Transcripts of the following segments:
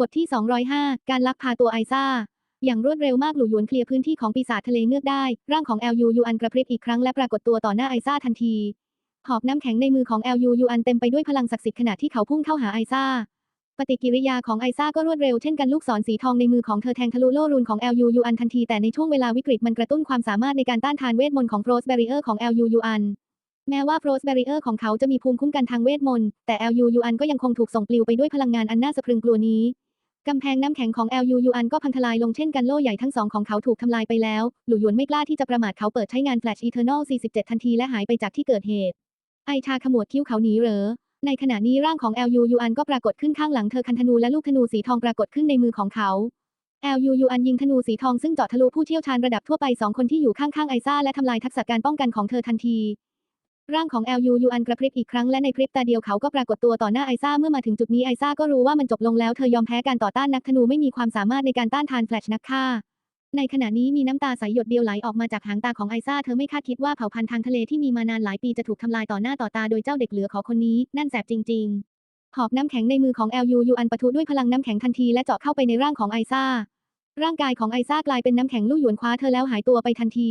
บทที่ 205 การลักพาตัวไอซ่า อย่างรวดเร็วมากหลู่หยวนเคลียร์พื้นที่ของปีศาจทะเลเงือกได้ ร่างของ LU ยูยูอันกระพริบอีกครั้งและปรากฏตัวต่อหน้าไอซ่าทันที หอบน้ำแข็งในมือของ LU ยูยูอันเต็มไปด้วยพลังศักดิ์สิทธิ์ขณะที่เขาพุ่งเข้าหาไอซ่า ปฏิกิริยาของไอซ่าก็รวดเร็วเช่นกันลูกศรสีทองในมือของเธอแทงทะลุโล่รูนของ LU ยูยูอันทันทีแต่ในช่วงเวลาวิกฤตมันกระตุ้นความสามารถในการต้านทานเวทมนต์ของ Frost Barrier ของ LU ยูยูอันแม้ว่า Frost Barrier ของเขาจะมีภูมิคุ้มกันทางเวทมนต์ แต่ LU ยูอันก็ยังคงถูกส่งปลิวไปด้วยพลังงานอันน่าสะพรึงกลัวนี้ กำแพงน้ำแข็งของ LU ยูอันก็พังทลายลงเช่นกันโล่ใหญ่ทั้งสองของเขาถูกทำลายไปแล้ว หลู่หยวนไม่กล้าที่จะประมาทเขาเปิดใช้งาน Flash Eternal 47 ทันทีและหายไปจากที่เกิดเหตุ ไอชาขมวดคิ้วเขาหนีเหรอ ในขณะนี้ร่างของ LU ยูอันก็ปรากฏขึ้นข้างหลังเธอคันธนูและลูกธนูสีทองปรากฏขึ้นในมือของเขา LU ยูอันยิงธนูสีทองซึ่งเจาะทะลุผู้เชี่ยวชาญระดับทั่วไปสองคนที่อยู่ข้างๆไอซ่าและทำลายทักษะการป้องกันของเธอทันที ร่างของ LU ยูอันกระพริบอีกครั้งและในพริบตาเดียวเขาก็ปรากฏตัวต่อหน้าไอซ่าเมื่อมาถึงจุดนี้ไอซ่าก็รู้ว่ามันจบลงแล้วเธอยอมแพ้การต่อต้านนักธนูไม่มีความสามารถในการต้านทานแฟลชนักฆ่า ในขณะนี้มีน้ำตาใสหยดเดียวไหลออกมาจากหางตาของไอซ่าเธอไม่คาดคิดว่าเผ่าพันธุ์ทางทะเลที่มีมานานหลายปีจะถูกทำลายต่อหน้าต่อตาโดยเจ้าเด็กเหลือขอคนนี้ นั่นแสบจริง ๆ หอบน้ำแข็งในมือของ LU ยูอันปะทุด้วยพลังน้ำแข็งทันทีและเจาะเข้าไปในร่างของไอซ่าร่างกายของไอซ่ากลายเป็นน้ำแข็งลู่หยวนคว้าเธอแล้วหายตัวไปทันที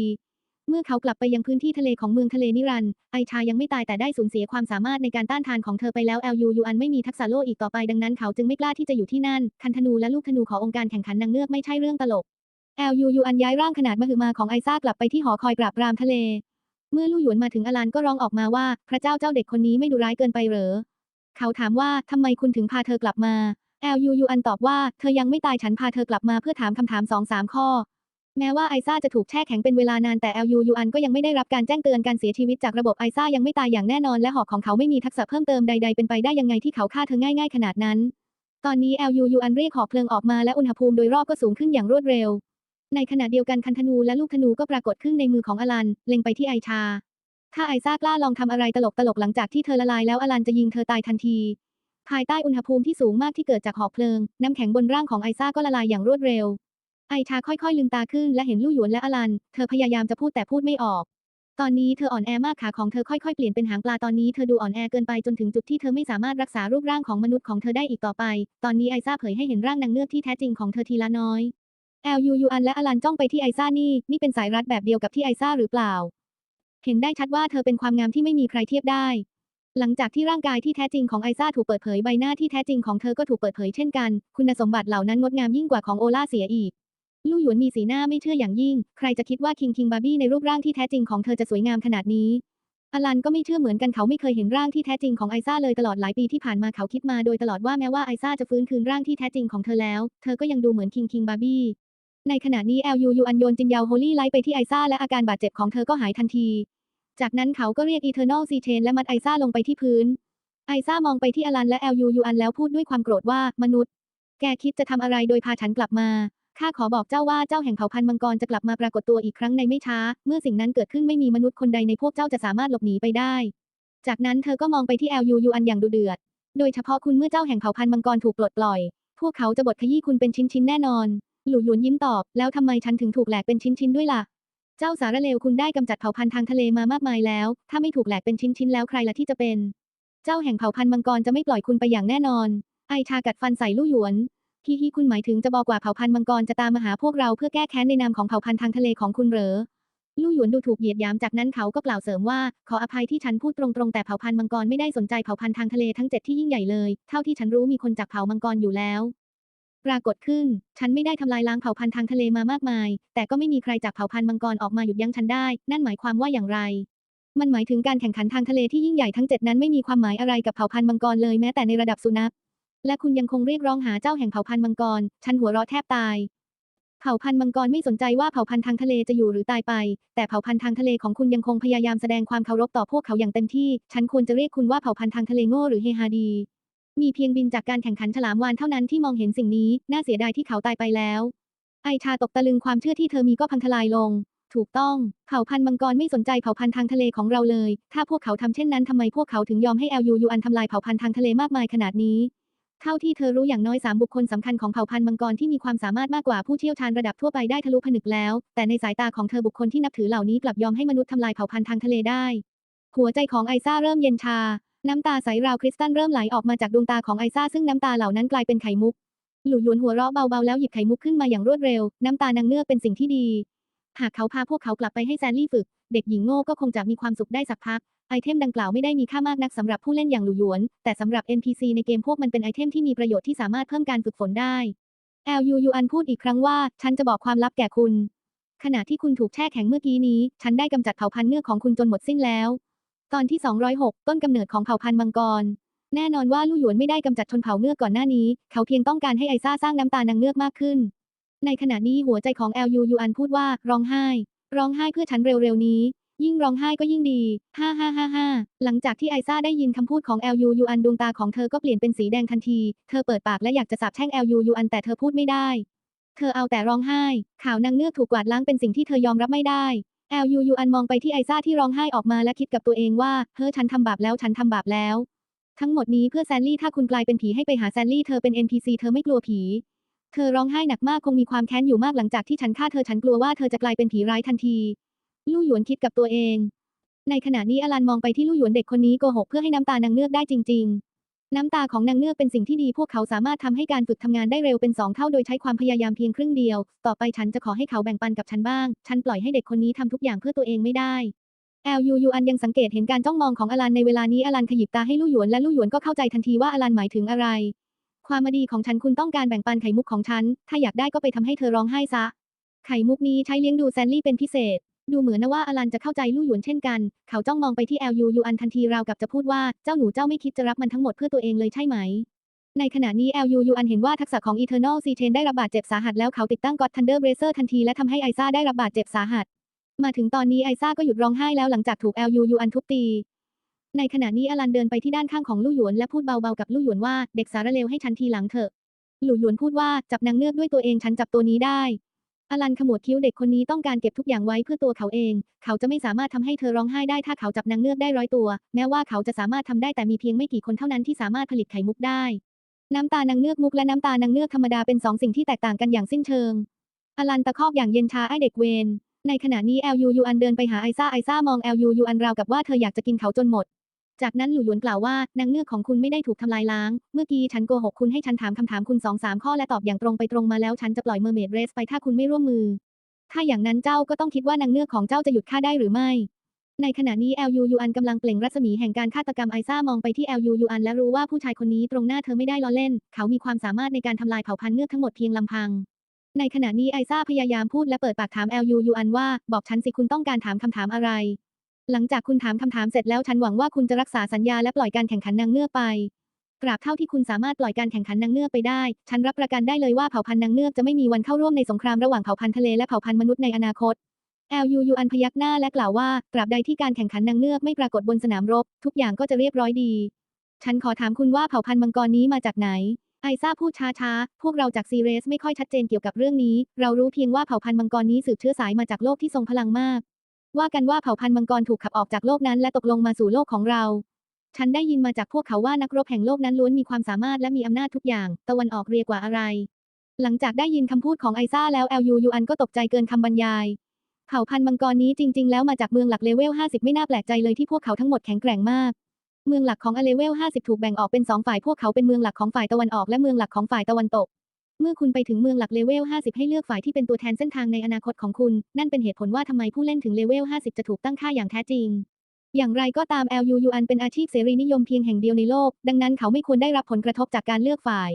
เมื่อเขากลับไปยังพื้นที่ทะเลของเมืองทะเลนิรันดร์ไอชายังไม่ตายแต่ได้สูญเสียความสามารถในการต้านทานของเธอไปแล้ว LU ยูยูอันไม่มีทักษะโลอีกต่อไปดังนั้นเขาจึงไม่กล้าที่จะอยู่ที่นั่น คันธนูและลูกธนูขององค์การแข่งขันนางเงือกไม่ใช่เรื่องตลก LU ยูยูอันย้ายร่างขนาดมหึมาของไอซ่ากลับไปที่หอคอยปราบปรามทะเล เมื่อลู่หยวนมาถึงอลันก็ร้องออกมาว่า พระเจ้าเจ้าเด็กคนนี้ไม่ดุร้ายเกินไปเหรอ เขาถามว่าทำไมคุณถึงพาเธอกลับมา LU ยูอันตอบว่าเธอยังไม่ตายฉันพาเธอกลับมาเพื่อถามคำถามสองสามข้อ แม้ว่าไอซ่าจะถูกแช่แข็งเป็นเวลานานแต่ LU ยูอันก็ยังไม่ได้รับการแจ้งเตือนการเสียชีวิตจากระบบไอซ่ายังไม่ตายอย่างแน่นอนและหอกของเขาไม่มีทักษะเพิ่มเติมใดๆเป็นไปได้ยังไงที่เขาฆ่าเธอง่ายๆขนาดนั้น ตอนนี้ LU ยูอันเรียกหอกเพลิงออกมาและอุณหภูมิโดยรอบก็สูงขึ้นอย่างรวดเร็ว ในขณะเดียวกันคันธนูและลูกธนูก็ปรากฏขึ้นในมือของอลันเล็งไปที่ไอชา ถ้าไอซ่ากล้าลองทำอะไรตลกๆหลังจากที่เธอละลายแล้วอลันจะยิงเธอตายทันที ภายใต้อุณหภูมิที่สูงมากที่เกิดจากหอกเพลิง น้ำแข็งบนร่างของไอซ่าก็ละลายอย่างรวดเร็ว ไอชาค่อยๆ ลืมตาขึ้นและเห็นลู่หยวนและอลัน เธอพยายามจะพูดแต่พูดไม่ออก ตอนนี้เธออ่อนแอมากขาของเธอค่อยๆ เปลี่ยนเป็นหางปลาตอนนี้เธอดูอ่อนแอเกินไปจนถึงจุดที่เธอไม่สามารถรักษารูปร่างของมนุษย์ของเธอได้อีกต่อไป ตอนนี้ไอซ่าเผยให้เห็นร่างนางเงือกที่แท้จริงของเธอทีละน้อย LU ยูอันและอลันจ้องไปที่ไอซ่านี่นี่เป็นสายรัดแบบเดียวกับที่ไอซ่าหรือเปล่า เห็นได้ชัดว่าเธอเป็นความงามที่ไม่มีใครเทียบได้หลังจากที่ร่างกายที่แท้จริงของไอซ่าถูกเปิดเผยใบหน้าที่แท้จริงของเธอก็ถูกเปิดเผยเช่นกัน คุณสมบัติเหล่านั้นงดงามยิ่งกว่าของโอล่าเสียอีก ลู่หยวนมีสีหน้าไม่เชื่ออย่างยิ่ง ใครจะคิดว่าคิงคิงบาร์บี้ในรูปร่างที่แท้จริงของเธอจะสวยงามขนาดนี้อลันก็ไม่เชื่อเหมือนกันเขาไม่เคยเห็นร่างที่แท้จริงของไอซ่าเลยตลอดหลายปีที่ผ่านมาเขาคิดมาโดยตลอดว่าแม้ว่าไอซ่าจะฟื้นคืนร่างที่แท้จริงของเธอแล้ว เธอก็ยังดูเหมือนคิงคิงบาร์บี้ในขณะนี้ LU ยูยูอันโยนจินยาวโฮลี่ไลท์ไปที่ไอซ่าและอาการบาดเจ็บของเธอก็หายทันที จากนั้นเขาก็เรียก Eternal C Chain และมัดไอซ่าลงไปที่พื้น ไอซ่ามองไปที่อลันและ LU ยูอันแล้วพูดด้วยความโกรธว่ามนุษย์ แกคิดจะทำอะไรโดยพาฉันกลับมา ข้าขอบอกเจ้าว่าเจ้าแห่งเผ่าพันธุ์มังกรจะกลับมาปรากฏตัวอีกครั้งในไม่ช้า เมื่อสิ่งนั้นเกิดขึ้นไม่มีมนุษย์คนใดในพวกเจ้าจะสามารถหลบหนีไปได้ จากนั้นเธอก็มองไปที่ LU ยูอันอย่างดุเดือด โดยเฉพาะคุณเมื่อเจ้าแห่งเผ่าพันธุ์มังกรถูกปลดปล่อย พวกเขาจะบดขยี้คุณเป็นชิ้นๆแน่นอน หลู่หยวนยิ้มตอบ แล้วทำไมฉันถึงถูกแหลกเป็นชิ้นๆด้วยล่ะ เจ้าสารเลวคุณได้กำจัดเผ่าพันธุ์ทางทะเลมามากมายแล้ว ถ้าไม่ถูกแหลกเป็นชิ้นๆแล้วใครล่ะที่จะเป็น เจ้าแห่งเผ่าพันธุ์มังกรจะไม่ปล่อยคุณไปอย่างแน่นอน ไอชากัดฟันใส่ลู่หยวน ฮิฮิคุณหมายถึงจะบอกว่าเผ่าพันธุ์มังกรจะตามมาหาพวกเราเพื่อแก้แค้นในนามของเผ่าพันธุ์ทางทะเลของคุณเหรอลู่หยวนดูถูกเหยียดหยามจากนั้นเขาก็กล่าวเสริมว่า ขออภัยที่ฉันพูดตรงๆ แต่เผ่าพันธุ์มังกรไม่ได้สนใจเผ่าพันธุ์ทางทะเลทั้งเจ็ดที่ยิ่งใหญ่เลย เท่าที่ฉันรู้มีคนจากเผ่ามังกรอยู่แล้ว ปรากฏขึ้น ฉันไม่ได้ทำลายล้างเผ่าพันธุ์ทางทะเลมามากมาย แต่ก็ไม่มีใครจากเผ่าพันธุ์มังกรออกมาหยุดยั้งฉันได้ นั่นหมายความว่าอย่างไร มันหมายถึงการแข่งขันทางทะเลที่ยิ่งใหญ่ทั้งเจ็ดนั้นไม่มีความหมายอะไรกับเผ่าพันธุ์มังกรเลยแม้แต่ในระดับสุนัข และคุณยังคงเรียกร้องหาเจ้าแห่งเผ่าพันธุ์มังกร ฉันหัวเราะแทบตาย เผ่าพันธุ์มังกรไม่สนใจว่าเผ่าพันธุ์ทางทะเลจะอยู่หรือตายไป แต่เผ่าพันธุ์ทางทะเลของคุณยังคงพยายามแสดงความเคารพต่อพวกเขาอย่างเต็มที่ ฉันควรจะเรียกคุณว่าเผ่าพันธุ์ทางทะเลโง่หรือเฮฮาดี มีเพียงบินจากการแข่งขันฉลามวาฬเท่านั้นที่มองเห็นสิ่งนี้ น่าเสียดายที่เขาตายไปแล้ว ไอชาตกตะลึงความเชื่อที่เธอมีก็พังทลายลง ถูกต้อง เผ่าพันธุ์มังกรไม่สนใจเผ่าพันธุ์ทางทะเลของเราเลย ถ้าพวกเขาทำเช่นนั้นทำไมพวกเขาถึงยอมให้ LU ยูอันทำลายเผ่าพันธุ์ทางทะเลมากมายขนาดนี้ เท่าที่เธอรู้อย่างน้อยสามบุคคลสำคัญของเผ่าพันธุ์มังกรที่มีความสามารถมากกว่าผู้เชี่ยวชาญระดับทั่วไปได้ทะลุผนึกแล้ว แต่ในสายตาของเธอบุคคลที่นับถือเหล่านี้กลับยอมให้มนุษย์ทำลายเผ่าพันธุ์ทางทะเลได้ หัวใจของไอซ่าเริ่มเย็นชา น้ำตาใสราวคริสตัลเริ่มไหลออกมาจากดวงตาของไอซ่าซึ่งน้ำตาเหล่านั้นกลายเป็นไขมุก หลู่หยวนหัวเราะเบาๆแล้วหยิบไขมุกขึ้นมาอย่างรวดเร็ว น้ำตานางเงือกเป็นสิ่งที่ดี หากเขาพาพวกเขากลับไปให้แซนลี่ฝึก เด็กหญิงโง่ก็คงจะมีความสุขได้สักพัก ไอเทมดังกล่าวไม่ได้มีค่ามากนักสำหรับผู้เล่นอย่างหลู่หยวน แต่สำหรับ NPC ในเกมพวกมันเป็นไอเทมที่มีประโยชน์ที่สามารถเพิ่มการฝึกฝนได้ LU ยูอันพูดอีกครั้งว่า ฉันจะบอกความลับแก่คุณ ขณะที่คุณถูกแช่แข็งเมื่อกี้นี้ ฉันได้กำจัดเผ่าพันธุ์เงือกของคุณจนหมดสิ้นแล้ว ตอนที่ 206 ต้นกำเนิดของเผ่าพันธุ์มังกร แน่นอนว่าลู่หยวนไม่ได้กำจัดชนเผ่าเงือกก่อนหน้านี้ เขาเพียงต้องการให้ไอซ่าสร้างน้ำตานางเงือกมากขึ้น ในขณะนี้หัวใจของ LU ยูอันพูดว่าร้องไห้ ร้องไห้เพื่อฉันเร็วๆนี้ ยิ่งร้องไห้ก็ยิ่งดี ฮ่าฮ่าฮ่าฮ่าหลังจากที่ไอซ่าได้ยินคำพูดของ LU ยูยูอันดวงตาของเธอก็เปลี่ยนเป็นสีแดงทันที เธอเปิดปากและอยากจะสาปแช่ง LU ยูยูอันแต่เธอพูดไม่ได้ เธอเอาแต่ร้องไห้ ข่าวนางเงือกถูกกวาดล้างเป็นสิ่งที่เธอยอมรับไม่ได้ LU ยูอันมองไปที่ไอซ่าที่ร้องไห้ออกมาและคิดกับตัวเองว่า เฮ้อฉันทำบาปแล้วฉันทำบาปแล้ว ทั้งหมดนี้เพื่อแซนลี่ถ้าคุณกลายเป็นผีให้ไปหาแซนลี่เธอเป็น NPC เธอไม่กลัวผี เธอร้องไห้หนักมากคงมีความแค้นอยู่มากหลังจากที่ฉันฆ่าเธอฉันกลัวว่าเธอจะกลายเป็นผีร้ายทันที ลู่หยวนคิดกับตัวเอง ในขณะนี้อลันมองไปที่ลู่หยวนเด็กคนนี้โกหกเพื่อให้น้ำตานางเงือกได้จริง ๆ น้ำตาของนางเงือกเป็นสิ่งที่ดีพวกเขาสามารถทำให้การฝึกทำงานได้เร็วเป็นสองเท่าโดยใช้ความพยายามเพียงครึ่งเดียว ต่อไปฉันจะขอให้เขาแบ่งปันกับฉันบ้าง ฉันปล่อยให้เด็กคนนี้ทำทุกอย่างเพื่อตัวเองไม่ได้ LU ยูยูอันยังสังเกตเห็นการจ้องมองของอลันในเวลานี้อลันขยิบตาให้ลู่หยวนและลู่หยวนก็เข้าใจทันทีว่าอลันหมายถึงอะไร ความดีของฉันคุณต้องการแบ่งปันไข่มุกของฉัน ถ้าอยากได้ก็ไปทำให้เธอร้องไห้ซะ ไข่มุกนี้ใช้เลี้ยงดูแซนลี่เป็นพิเศษ ดูเหมือนนะว่าอลันจะเข้าใจลู่หยวนเช่นกัน เขาจ้องมองไปที่ LU ยูยูอันทันทีราวกับจะพูดว่าเจ้าหนูเจ้าไม่คิดจะรับมันทั้งหมดเพื่อตัวเองเลยใช่ไหม ในขณะนี้ LU ยูยูอันเห็นว่าทักษะของ Eternal C Chain ได้รับบาดเจ็บสาหัสแล้วเขาติดตั้ง God Thunder Bracer ทันทีและทำให้ไอซ่าได้รับบาดเจ็บสาหัส มาถึงตอนนี้ไอซ่าก็หยุดร้องไห้แล้วหลังจากถูก LU ยูอันทุบตี ในขณะนี้อลันเดินไปที่ด้านข้างของลู่หยวนและพูดเบาๆกับลู่หยวนว่าเด็กสารเลวให้ฉันทีหลังเถอะ หลู่หยวนพูดว่าจับนางเงือกด้วยตัวเองฉันจับตัวนี้ได้ อลันขมวดคิ้วเด็กคนนี้ต้องการเก็บทุกอย่างไว้เพื่อตัวเขาเอง เขาจะไม่สามารถทำให้เธอร้องไห้ได้ถ้าเขาจับนางเงือกได้ร้อยตัว แม้ว่าเขาจะสามารถทำได้แต่มีเพียงไม่กี่คนเท่านั้นที่สามารถผลิตไข่มุกได้ น้ำตานางเงือกมุกและน้ำตานางเงือกธรรมดาเป็นสองสิ่งที่แตกต่างกันอย่างสิ้นเชิง อลันตะคอกอย่างเย็นชาไอเด็กเวนในขณะนี้ LU ยูยูอันเดินไปหาไอซ่าไอซ่ามอง LU ยูอันราวกับว่าเธออยากจะกินเขาจนหมด จากนั้นหลู่หยวนกล่าวว่านางเงือกของคุณไม่ได้ถูกทำลายล้าง เมื่อกี้ฉันโกหกคุณให้ฉันถามคำถามคุณสองสามข้อและตอบอย่างตรงไปตรงมาแล้วฉันจะปล่อยเมอร์เมดเรสไปถ้าคุณไม่ร่วมมือ ถ้าอย่างนั้นเจ้าก็ต้องคิดว่านางเงือกของเจ้าจะหยุดฆ่าได้หรือไม่ ในขณะนี้ LU ยูอันกำลังเปล่งรัศมีแห่งการฆาตกรรมไอซ่ามองไปที่ LU ยูอันและรู้ว่าผู้ชายคนนี้ตรงหน้าเธอไม่ได้ล้อเล่น เขามีความสามารถในการทำลายเผ่าพันธุ์เงือกทั้งหมดเพียงลำพังในขณะนี้ไอซ่าพยายามพูดและเปิดปากถาม LU ยูอันว่า บอกฉันสิคุณต้องการถามคำถามอะไร หลังจากคุณถามคำถามเสร็จแล้วฉันหวังว่าคุณจะรักษาสัญญาและปล่อยการแข่งขันนางเงือกไปตราบเท่าที่คุณสามารถปล่อยการแข่งขันนางเงือกไปได้ ฉันรับประกันได้เลยว่าเผ่าพันธุ์นางเงือกจะไม่มีวันเข้าร่วมในสงครามระหว่างเผ่าพันธุ์ทะเลและเผ่าพันธุ์มนุษย์ในอนาคต LU ยูอันพยักหน้าและกล่าวว่าตราบใดที่การแข่งขันนางเงือกไม่ปรากฏบนสนามรบ ทุกอย่างก็จะเรียบร้อยดี ฉันขอถามคุณว่าเผ่าพันธุ์มังกรนี้มาจากไหน ไอซ่าพูดช้าๆ พวกเราจากซีเรสไม่ค่อยชัดเจนเกี่ยวกับเรื่องนี้ เรารู้เพียงว่าเผ่าพันธุ์มังกรนี้สืบเชื้อสายมาจากโลกที่ทรงพลังมาก ว่ากันว่าเผ่าพันธุ์มังกรถูกขับออกจากโลกนั้นและตกลงมาสู่โลกของเรา ฉันได้ยินมาจากพวกเขาว่านักรบแห่งโลกนั้นล้วนมีความสามารถและมีอำนาจทุกอย่าง ตะวันออกเรียกว่าอะไร หลังจากได้ยินคำพูดของไอซ่าแล้ว LU ยูอันก็ตกใจเกินคำบรรยาย เผ่าพันธุ์มังกรนี้จริง ๆ แล้วมาจากเมืองหลักเลเวล 50 ไม่น่าแปลกใจเลยที่พวกเขาทั้งหมดแข็งแกร่งมาก เมืองหลักของอเลเวล 50 ถูกแบ่งออกเป็นสองฝ่ายพวกเขาเป็นเมืองหลักของฝ่ายตะวันออกและเมืองหลักของฝ่ายตะวันตก เมื่อคุณไปถึงเมืองหลักเลเวล 50 ให้เลือกฝ่ายที่เป็นตัวแทนเส้นทางในอนาคตของคุณ นั่นเป็นเหตุผลว่าทำไมผู้เล่นถึงเลเวล 50 จะถูกตั้งค่าอย่างแท้จริง อย่างไรก็ตาม LU ยูอันเป็นอาชีพเสรีนิยมเพียงแห่งเดียวในโลก ดังนั้นเขาไม่ควรได้รับผลกระทบจากการเลือกฝ่าย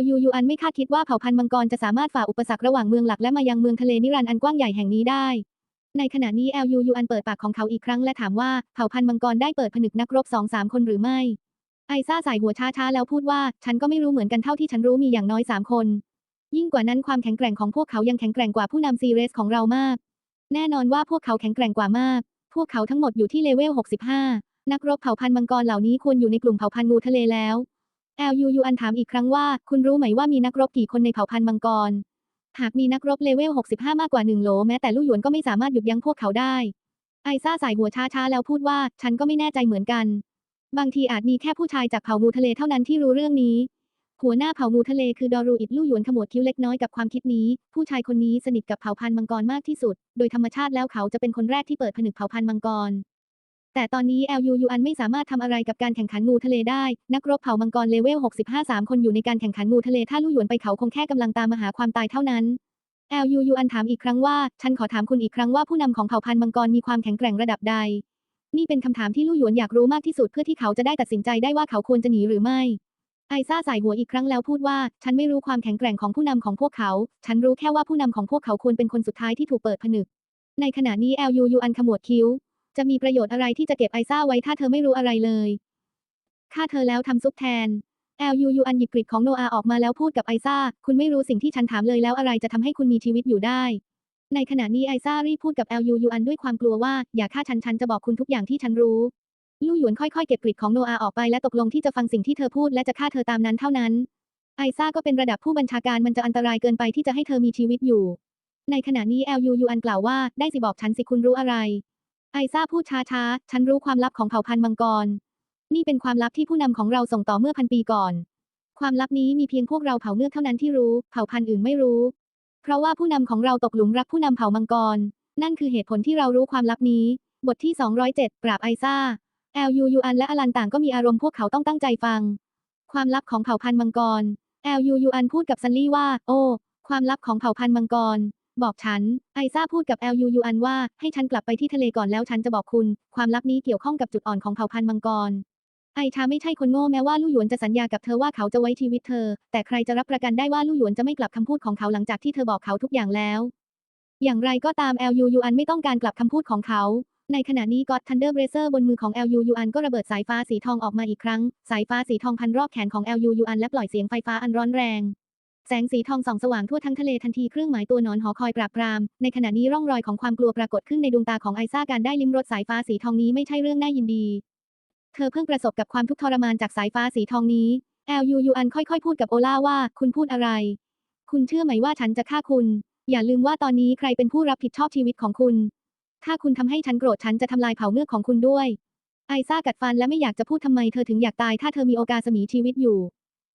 LU ยูอันไม่คาดคิดว่าเผ่าพันธุ์มังกรจะสามารถฝ่าอุปสรรคระหว่างเมืองหลักและมายังเมืองทะเลนิรันดร์อันกว้างใหญ่แห่งนี้ได้ ในขณะนี้ LU ยูอันเปิดปากของเขาอีกครั้งและถามว่าเผ่าพันธุ์มังกรได้เปิดผนึกนักรบสองสามคนหรือไม่ ไอซ่าสายหัวช้าๆแล้วพูดว่า ฉันก็ไม่รู้เหมือนกันเท่าที่ฉันรู้มีอย่างน้อยสามคน ยิ่งกว่านั้นความแข็งแกร่งของพวกเขายังแข็งแกร่งกว่าผู้นำซีเรสของเรามาก แน่นอนว่าพวกเขาแข็งแกร่งกว่ามาก พวกเขาทั้งหมดอยู่ที่เลเวล 65 นักรบเผ่าพันธุ์มังกรเหล่านี้ควรอยู่ในกลุ่มเผ่าพันธุ์งูทะเลแล้ว LU ยูอันถามอีกครั้งว่า คุณรู้ไหมว่ามีนักรบกี่คนในเผ่าพันธุ์มังกร หากมีนักรบเลเวล 65 มากกว่าหนึ่งโหลแม้แต่ลู่หยวนก็ไม่สามารถหยุดยั้งพวกเขาได้ ไอซ่าสายหัวช้าๆแล้วพูดว่า ฉันก็ไม่แน่ใจเหมือนกัน บางทีอาจมีแค่ผู้ชายจากเผ่างูทะเลเท่านั้นที่รู้เรื่องนี้ หัวหน้าเผ่างูทะเลคือดอรูอิดลู่หยวนขมวดคิ้วเล็กน้อยกับความคิดนี้ ผู้ชายคนนี้สนิทกับเผ่าพันธุ์มังกรมากที่สุด โดยธรรมชาติแล้วเขาจะเป็นคนแรกที่เปิดผนึกเผ่าพันธุ์มังกร แต่ตอนนี้ LU ยูอันไม่สามารถทำอะไรกับการแข่งขันงูทะเลได้ นักรบเผ่ามังกรเลเวล 65 3 คนอยู่ในการแข่งขันงูทะเลถ้าลู่หยวนไปเขาคงแค่กำลังตามมาหาความตายเท่านั้น LU ยูอันถามอีกครั้งว่า ฉันขอถามคุณอีกครั้งว่าผู้นำของเผ่าพันธุ์มังกรมีความแข็งแกร่งระดับใด นี่เป็นคำถามที่ลู่หยวนอยากรู้มากที่สุดเพื่อที่เขาจะได้ตัดสินใจได้ว่าเขาควรจะหนีหรือไม่ ไอซ่าใส่หัวอีกครั้งแล้วพูดว่า ฉันไม่รู้ความแข็งแกร่งของผู้นำของพวกเขา ฉันรู้แค่ว่าผู้นำของพวกเขาควรเป็นคนสุดท้ายที่ถูกเปิดผนึก ในขณะนี้ LU ยูยูอันขมวดคิ้ว จะมีประโยชน์อะไรที่จะเก็บไอซ่าไว้ถ้าเธอไม่รู้อะไรเลยฆ่าเธอแล้วทำซุปแทน LU ยูอันหยิบกริดของโนอาออกมาแล้วพูดกับไอซ่า คุณไม่รู้สิ่งที่ฉันถามเลยแล้วอะไรจะทำให้คุณมีชีวิตอยู่ได้ ในขณะนี้ไอซ่ารีพูดกับ LU ยูยูอันด้วยความกลัวว่า อย่าฆ่าฉันฉันจะบอกคุณทุกอย่างที่ฉันรู้ ลู่หยวนค่อยๆ เก็บกริดของโนอาออกไปและตกลงที่จะฟังสิ่งที่เธอพูดและจะฆ่าเธอตามนั้นเท่านั้น ไอซ่าก็เป็นระดับผู้บัญชาการมันจะอันตรายเกินไปที่จะให้เธอมีชีวิตอยู่ ในขณะนี้ LU ยูอันกล่าวว่าได้สิบอกฉันสิคุณรู้อะไร ไอซ่าพูดช้าๆฉันรู้ความลับของเผ่าพันธุ์มังกร นี่เป็นความลับที่ผู้นำของเราส่งต่อเมื่อพันปีก่อน ความลับนี้มีเพียงพวกเราเผ่าเมือกเท่านั้นที่รู้ เผ่าพันธุ์อื่นไม่รู้ เพราะว่าผู้นำของเราตกหลุมรักผู้นำเผ่ามังกร นั่นคือเหตุผลที่เรารู้ความลับนี้ บทที่ 207 ปราบไอซ่า LU ยูยูอันและอลันต่างก็มีอารมณ์พวกเขาต้องตั้งใจฟัง ความลับของเผ่าพันธุ์มังกร LU ยูยูอันพูดกับซันลี่ว่า โอ้ ความลับของเผ่าพันธุ์มังกร บอกฉัน ไอซ่าพูดกับ LU ยูอันว่า ให้ฉันกลับไปที่ทะเลก่อนแล้วฉันจะบอกคุณ ความลับนี้เกี่ยวข้องกับจุดอ่อนของเผ่าพันธุ์มังกร ไอชาไม่ใช่คนโง่แม้ว่าลู่หยวนจะสัญญากับเธอว่าเขาจะไว้ชีวิตเธอ แต่ใครจะรับประกันได้ว่าลู่หยวนจะไม่กลับคำพูดของเขาหลังจากที่เธอบอกเขาทุกอย่างแล้ว อย่างไรก็ตาม LU ยูยูอันไม่ต้องการกลับคำพูดของเขา ในขณะนี้ก็อดทันเดอร์เบรเซอร์บนมือของ LU ยูยูอันก็ระเบิดสายฟ้าสีทองออกมาอีกครั้ง สายฟ้าสีทองพันรอบแขนของ LU ยูยูอันและปล่อยเสียงไฟฟ้าอันร้อนแรงแสงสีทองส่องสว่างทั่วทั้งทะเลทันทีเครื่องหมายตัวหนอนหอคอยปราบปราม ในขณะนี้ร่องรอยของความกลัวปรากฏขึ้นในดวงตาของไอซ่าการได้ลิ้มรสสายฟ้าสีทองนี้ไม่ใช่เรื่องน่ายินดี เธอเพิ่งประสบกับความทุกข์ทรมานจากสายฟ้าสีทองนี้ LU ยูยูอันค่อยๆ พูดกับโอล่าว่า คุณพูดอะไร คุณเชื่อไหมว่าฉันจะฆ่าคุณ อย่าลืมว่าตอนนี้ใครเป็นผู้รับผิดชอบชีวิตของคุณ ถ้าคุณทำให้ฉันโกรธฉันจะทำลายเผ่าเมือกของคุณด้วย ไอซ่ากัดฟันและไม่อยากจะพูดทำไมเธอถึงอยากตายถ้าเธอมีโอกาสมีชีวิตอยู่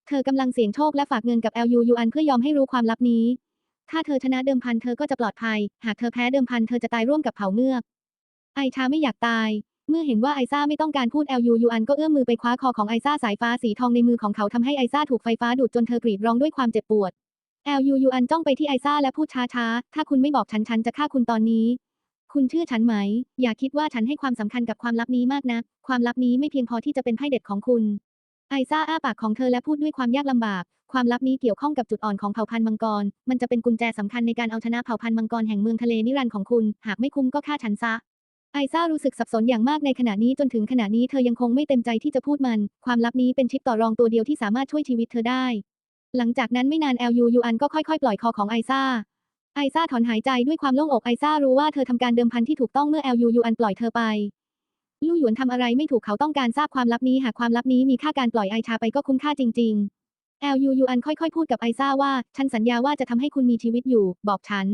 เธอกำลังเสี่ยงโชคและฝากเงินกับ LU ยูอันเพื่อยอมให้รู้ความลับนี้ ถ้าเธอชนะเดิมพันเธอก็จะปลอดภัย หากเธอแพ้เดิมพันเธอจะตายร่วมกับเผ่าเมือก ไอชาไม่อยากตาย เมื่อเห็นว่าไอซ่าไม่ต้องการพูด LU ยูยูอันก็เอื้อมมือไปคว้าคอของไอซ่าสายฟ้าสีทองในมือของเขาทำให้ไอซ่าถูกไฟฟ้าดูดจนเธอกรีดร้องด้วยความเจ็บปวด LU ยูยูอันจ้องไปที่ไอซ่าและพูดช้าๆ ถ้าคุณไม่บอกฉันฉันจะฆ่าคุณตอนนี้ คุณเชื่อฉันไหม อย่าคิดว่าฉันให้ความสำคัญกับความลับนี้มากนะความลับนี้ไม่เพียงพอที่จะเป็นไพ่เด็ดของคุณ ไอซ่าอ้าปากของเธอและพูดด้วยความยากลำบาก ความลับนี้เกี่ยวข้องกับจุดอ่อนของเผ่าพันธุ์มังกร มันจะเป็นกุญแจสำคัญในการเอาชนะเผ่าพันธุ์มังกรแห่งเมืองทะเลนิรันดร์ของคุณ หากไม่คุ้มก็ฆ่าฉันซะ ไอซ่ารู้สึกสับสนอย่างมากในขณะนี้จนถึงขณะนี้เธอยังคงไม่เต็มใจที่จะพูดมัน ความลับนี้เป็นชิปต่อรองตัวเดียวที่สามารถช่วยชีวิตเธอได้ หลังจากนั้นไม่นาน LU ยูยูอันก็ค่อยๆ ปล่อยคอของไอซ่า ไอซ่าถอนหายใจด้วยความโล่งอกไอซ่ารู้ว่าเธอทำการเดิมพันที่ถูกต้องเมื่อ LU ยูยูอันปล่อยเธอไปลู่หยวนทำอะไรไม่ถูกเขาต้องการทราบความลับนี้หากความลับนี้มีค่าการปล่อยไอชาไปก็คุ้มค่าจริงๆ LU ยูอันค่อยๆพูดกับไอซ่าว่า ฉันสัญญาว่าจะทำให้คุณมีชีวิตอยู่ บอกฉัน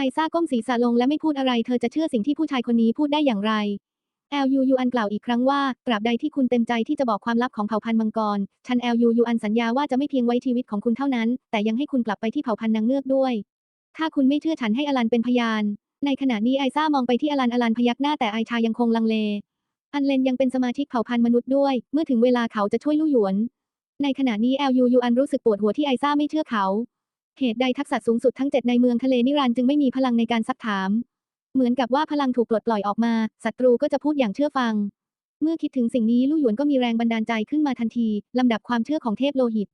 ไอซ่าก้มศีรษะลงและไม่พูดอะไรเธอจะเชื่อสิ่งที่ผู้ชายคนนี้พูดได้อย่างไร LU ยูยูอันกล่าวอีกครั้งว่าตราบใดที่คุณเต็มใจที่จะบอกความลับของเผ่าพันธุ์มังกร ฉัน LU ยูยูอันสัญญาว่าจะไม่เพียงไว้ชีวิตของคุณเท่านั้น แต่ยังให้คุณกลับไปที่เผ่าพันธุ์นางเงือกด้วย ถ้าคุณไม่เชื่อฉันให้อลันเป็นพยาน ในขณะนี้ไอซ่ามองไปที่อลันอลันพยักหน้าแต่ไอชายังคงลังเล อันเลนยังเป็นสมาชิกเผ่าพันธุ์มนุษย์ด้วย เมื่อถึงเวลาเขาจะช่วยลู่หยวน ในขณะนี้ LU ยูอันรู้สึกปวดหัวที่ไอซ่าไม่เชื่อเขา เหตุใดทักษะสูงสุดทั้งเจ็ดในเมืองทะเลนิรันจึงไม่มีพลังในการซักถาม เหมือนกับว่าพลังถูกปลดปล่อยออกมาศัตรูก็จะพูดอย่างเชื่อฟัง เมื่อคิดถึงสิ่งนี้ลู่หยวนก็มีแรงบันดาลใจขึ้นมาทันที ลำดับความเชื่อของเทพโลหิต